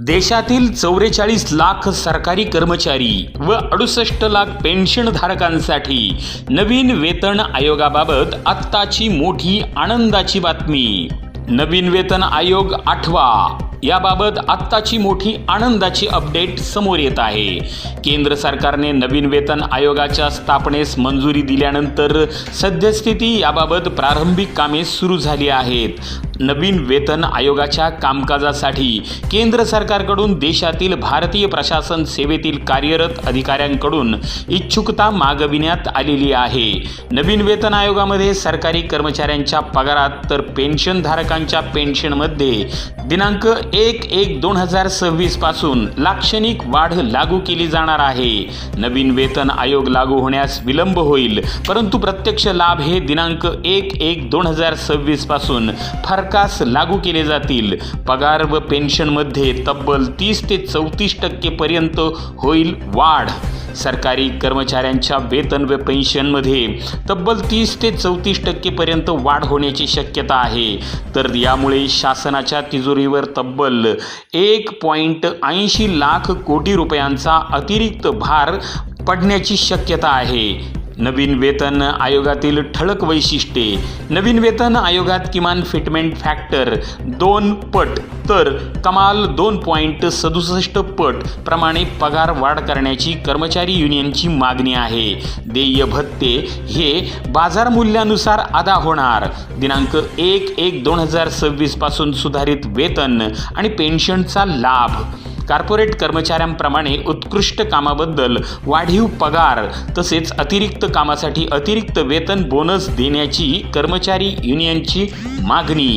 देशातील चौवेचाळीस लाख सरकारी कर्मचारी व अडुसष्ट लाख पेन्शनधारकांसाठी नवीन वेतन आयोगाबाबत आत्ताची मोठी आनंदाची बातमी. नवीन वेतन आयोग आठवा. याबाबत आत्ताची मोठी आनंदाची अपडेट समोर येत आहे. केंद्र सरकारने नवीन वेतन आयोगाच्या स्थापनेस मंजुरी दिल्यानंतर सद्यस्थिती याबाबत प्रारंभिक कामे सुरू झाली आहेत. नवीन वेतन आयोगाच्या कामकाजासाठी केंद्र सरकारकडून देशातील भारतीय प्रशासन सेवेतील कार्यरत अधिकाऱ्यांकडून इच्छुकता मागविण्यात आलेली आहे. नवीन वेतन आयोगामध्ये सरकारी कर्मचाऱ्यांच्या पगारात तर पेन्शनधारकांच्या पेन्शनमध्ये दिनांक एक एक दोन हजार सव्वीसपासून लाक्षणिक वाढ लागू केली जाणार आहे. नवीन वेतन आयोग लागू होण्यास विलंब होईल परंतु प्रत्यक्ष लाभ हे दिनांक एक एक दोन हजार सव्वीसपासून फरकास लागू केले जातील. पगार व पेन्शनमध्ये तब्बल तीस ते चौतीस टक्केपर्यंत होईल वाढ. सरकारी कर्मचाऱ्यांच्या वेतन व पेन्शनमध्ये तब्बल तीस ते चौतीस टक्केपर्यंत वाढ होण्याची शक्यता आहे. तर यामुळे शासनाच्या तिजोरीवर तब्बल एक पॉईंट ऐंशी लाख कोटी रुपयांचा अतिरिक्त भार पडण्याची शक्यता आहे. नवीन वेतन आयोगातील ठळक वैशिष्ट्ये. नवीन वेतन आयोगात किमान फिटमेंट फॅक्टर दोन पट तर कमाल दोन पॉईंट सदुसष्ट पट प्रमाणे पगार वाढ करण्याची कर्मचारी युनियनची मागणी आहे. देय भत्ते हे बाजार मूल्यानुसार अदा होणार. दिनांक एक एक दोन हजार सव्वीसपासून सुधारित वेतन आणि पेन्शनचा लाभ. कॉर्पोरेट कर्मचाऱ्यांप्रमाणे उत्कृष्ट कामाबद्दल वाढीव पगार तसेच अतिरिक्त कामासाठी अतिरिक्त वेतन बोनस देण्याची कर्मचारी युनियनची मागणी.